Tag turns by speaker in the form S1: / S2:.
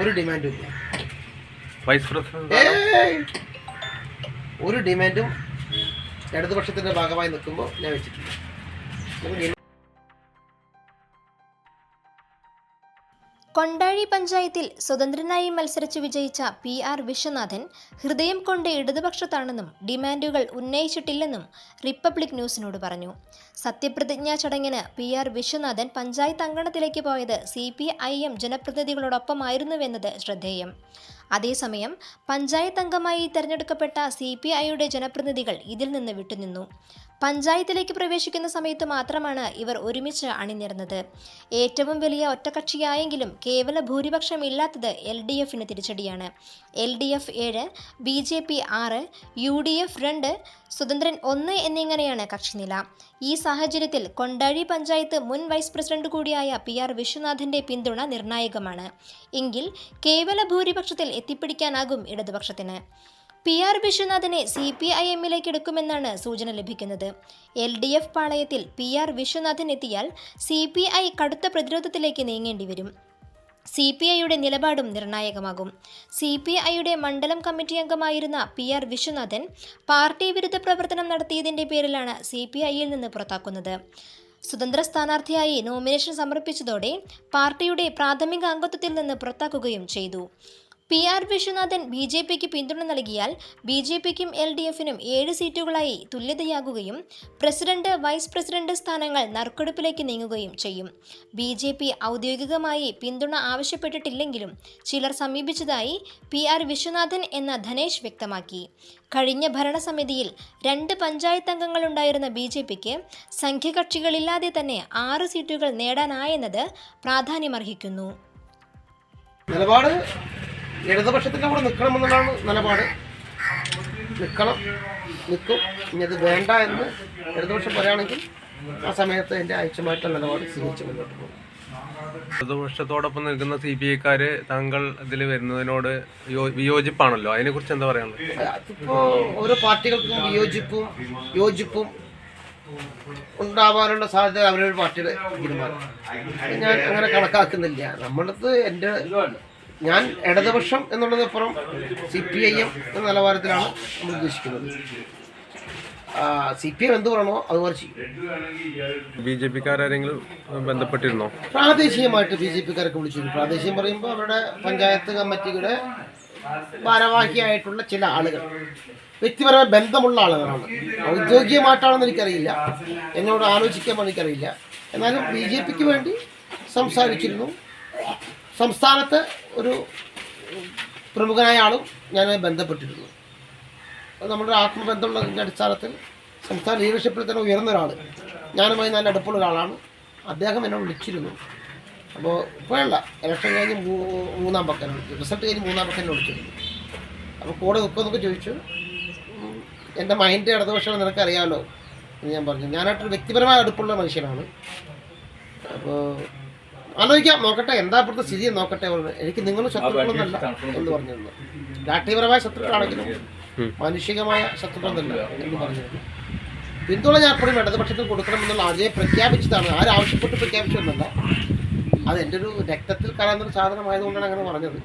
S1: ഒരു ഡിമാൻഡും ഇല്ല.
S2: വൈസ് പ്രസിഡന്റ്
S1: ഒരു ഡിമാൻഡും ഇടതുപക്ഷത്തിന്റെ ഭാഗമായി നിൽക്കുമ്പോൾ ഞാൻ വെച്ചിട്ടില്ല.
S3: കൊണ്ടാഴി പഞ്ചായത്തിൽ സ്വതന്ത്രനായി മത്സരിച്ച് വിജയിച്ച പി ആർ വിശ്വനാഥൻ ഹൃദയം കൊണ്ട് ഇടതുപക്ഷത്താണെന്നും ഡിമാൻഡുകൾ ഉന്നയിച്ചിട്ടില്ലെന്നും റിപ്പബ്ലിക് ന്യൂസിനോട് പറഞ്ഞു. സത്യപ്രതിജ്ഞാ ചടങ്ങിന് പി ആർ വിശ്വനാഥൻ പഞ്ചായത്ത് അങ്കണത്തിലേക്ക് പോയത് സി പി ഐ എം ജനപ്രതിനിധികളോടൊപ്പമായിരുന്നുവെന്നത് ശ്രദ്ധേയം. അതേസമയം പഞ്ചായത്ത് അംഗമായി തെരഞ്ഞെടുക്കപ്പെട്ട സി പി ഐയുടെ ജനപ്രതിനിധികൾ ഇതിൽ നിന്ന് വിട്ടുനിന്നു. പഞ്ചായത്തിലേക്ക് പ്രവേശിക്കുന്ന സമയത്ത് മാത്രമാണ് ഇവർ ഒരുമിച്ച് അണിനിരന്നത്. ഏറ്റവും വലിയ ഒറ്റകക്ഷിയായെങ്കിലും കേവല ഭൂരിപക്ഷം ഇല്ലാത്തത് എൽ ഡി എഫിന് തിരിച്ചടിയാണ്. എൽ ഡി എഫ് ഏഴ് ബി ജെ പി ആറ് യു ഡി എഫ് രണ്ട് സ്വതന്ത്രൻ ഒന്ന് എന്നിങ്ങനെയാണ് കക്ഷിനില. ഈ സാഹചര്യത്തിൽ കൊണ്ടാഴി പഞ്ചായത്ത് മുൻ വൈസ് പ്രസിഡന്റ് കൂടിയായ പി ആർ വിശ്വനാഥിന്റെ പിന്തുണ നിർണായകമാണ്. എങ്കിൽ കേവല ഭൂരിപക്ഷത്തിൽ എത്തിപ്പിടിക്കാനാകും ഇടതുപക്ഷത്തിന്. പി ആർ വിശ്വനാഥിനെ സി പി ഐ എമ്മിലേക്ക് എടുക്കുമെന്നാണ് സൂചന ലഭിക്കുന്നത്. എൽ ഡി എഫ് പാളയത്തിൽ പി ആർ വിശ്വനാഥൻ എത്തിയാൽ സി പി ഐ കടുത്ത പ്രതിരോധത്തിലേക്ക് നീങ്ങേണ്ടി വരും. സി പി ഐയുടെ നിലപാടും നിർണായകമാകും. സി പി ഐയുടെ മണ്ഡലം കമ്മിറ്റി അംഗമായിരുന്ന പി ആർ വിശ്വനാഥൻ പാർട്ടി വിരുദ്ധ പ്രവർത്തനം നടത്തിയതിന്റെ പേരിലാണ് സി പി ഐയിൽ നിന്ന് പുറത്താക്കുന്നത്. സ്വതന്ത്ര സ്ഥാനാർത്ഥിയായി നോമിനേഷൻ സമർപ്പിച്ചതോടെ പാർട്ടിയുടെ പ്രാഥമിക അംഗത്വത്തിൽ നിന്ന് പുറത്താക്കുകയും ചെയ്തു. P R Viswanathan B J പിക്ക് പിന്തുണ നൽകിയാൽ ബി ജെ പിക്കും എൽ ഡി എഫിനും ഏഴ് സീറ്റുകളായി തുല്യതയാകുകയും പ്രസിഡന്റ് വൈസ് പ്രസിഡന്റ് സ്ഥാനങ്ങൾ നറുക്കെടുപ്പിലേക്ക് നീങ്ങുകയും ചെയ്യും. ബി ജെ പി ഔദ്യോഗികമായി പിന്തുണ ആവശ്യപ്പെട്ടിട്ടില്ലെങ്കിലും ചിലർ സമീപിച്ചതായി പി ആർ വിശ്വനാഥൻ എന്ന ധനേഷ് വ്യക്തമാക്കി. കഴിഞ്ഞ ഭരണസമിതിയിൽ രണ്ട് പഞ്ചായത്ത് അംഗങ്ങളുണ്ടായിരുന്ന ബി ജെ പിക്ക് സംഖ്യകക്ഷികളില്ലാതെ തന്നെ ആറ് സീറ്റുകൾ നേടാനായെന്നത് പ്രാധാന്യമർഹിക്കുന്നു.
S1: ഇടതുപക്ഷത്തിന്റെ കൂടെ നിൽക്കണമെന്നുള്ളതാണ് നിലപാട്. നിൽക്കണം നിൽക്കും. ഇനി അത് വേണ്ട എന്ന് ഇടതുപക്ഷം പറയുകയാണെങ്കിൽ ആ സമയത്ത് എന്റെ അയച്ചമായിട്ടുള്ള നിലപാട് സ്വീകരിച്ച് മുന്നോട്ട് പോകും.
S2: ഇടതുപക്ഷത്തോടൊപ്പം നിൽക്കുന്ന സി പി ഐക്കാര് താങ്കൾ ഇതിൽ വരുന്നതിനോട് വിയോജിപ്പാണല്ലോ? അതിനെ കുറിച്ച് എന്താ പറയാനുള്ളത്?
S1: അതിപ്പോ ഓരോ പാർട്ടികൾക്കും വിയോജിപ്പും യോജിപ്പും ഉണ്ടാവാനുള്ള സാധ്യത അവരൊരു പാർട്ടിയുടെ തീരുമാനം. ഞാൻ അങ്ങനെ കണക്കാക്കുന്നില്ല. നമ്മളത് എന്റെ ഞാൻ ഇടതുപക്ഷം എന്നുള്ളതിനപ്പുറം സി പി ഐ എം എന്ന നിലവാരത്തിലാണ് നമ്മൾ ഉദ്ദേശിക്കുന്നത്. സി പി എം എന്ത് പറയണോ അതുപോലെ ചെയ്യും.
S2: ബി ജെ പിക്കാരെങ്കിലും ബന്ധപ്പെട്ടിരുന്നോ?
S1: പ്രാദേശികമായിട്ട് ബി ജെ പിക്കാരൊക്കെ വിളിച്ചു പ്രാദേശികം പറയുമ്പോൾ അവരുടെ പഞ്ചായത്ത് കമ്മിറ്റിയുടെ ഭാരവാഹിയായിട്ടുള്ള ചില ആളുകൾ. വ്യക്തിപരമായ ബന്ധമുള്ള ആളുകളാണ്. ഔദ്യോഗികമായിട്ടാണെന്ന് എനിക്കറിയില്ല. എന്നോട് ആലോചിക്കാൻ എനിക്കറിയില്ല. എന്നാലും ബി ജെ പിക്ക് വേണ്ടി സംസാരിച്ചിരുന്നു. സംസ്ഥാനത്തെ ഒരു പ്രമുഖനായ ആളും ഞാനുമായി ബന്ധപ്പെട്ടിരുന്നു. അത് നമ്മുടെ ആത്മബന്ധമുള്ളതിന്റെ അടിസ്ഥാനത്തിൽ സംസ്ഥാന ലീഡർഷിപ്പിൽ തന്നെ ഉയർന്ന ഒരാൾ. ഞാനുമായി നല്ല അടുപ്പുള്ള ഒരാളാണ്. അദ്ദേഹം എന്നെ വിളിച്ചിരുന്നു. അപ്പോൾ ഇപ്പോഴല്ല ഇലക്ഷൻ കഴിഞ്ഞ് മൂന്നാം പക്കം റിസൾട്ട് കഴിഞ്ഞ് മൂന്നാം പക്കനെ വിളിച്ചിരുന്നു. അപ്പോൾ കൂടെ നിൽക്കുമെന്നൊക്കെ ചോദിച്ചു. എന്റെ മൈൻഡ് ഇടതുപക്ഷം നിനക്കറിയാമല്ലോ എന്ന് ഞാൻ പറഞ്ഞു. ഞാനായിട്ടൊരു വ്യക്തിപരമായ അടുപ്പുള്ള മനുഷ്യനാണ്. അപ്പോൾ ആലോചിക്കാം നോക്കട്ടെ എന്താ ഇപ്പോഴത്തെ സ്ഥിതി നോക്കട്ടെ. എനിക്ക് നിങ്ങൾ ശത്രുക്കളൊന്നല്ല എന്ന് പറഞ്ഞിരുന്നു. രാഷ്ട്രീയപരമായ ശത്രുക്കളാണെങ്കിലും. മാനുഷികമായ ശത്രുക്കളൊന്നല്ല എന്ന് പറഞ്ഞിരുന്നു. പിന്തുണ ഞാൻ എപ്പോഴും ഇടതുപക്ഷത്തിന് കൊടുക്കണമെന്നുള്ള ആദ്യം പ്രഖ്യാപിച്ചതാണ്. ആരാവശ്യപ്പെട്ട് പ്രഖ്യാപിച്ചതൊന്നല്ല അത് എന്റെ ഒരു രക്തത്തിൽ കലർന്നൊരു സാധനമായതുകൊണ്ടാണ് അങ്ങനെ പറഞ്ഞത്.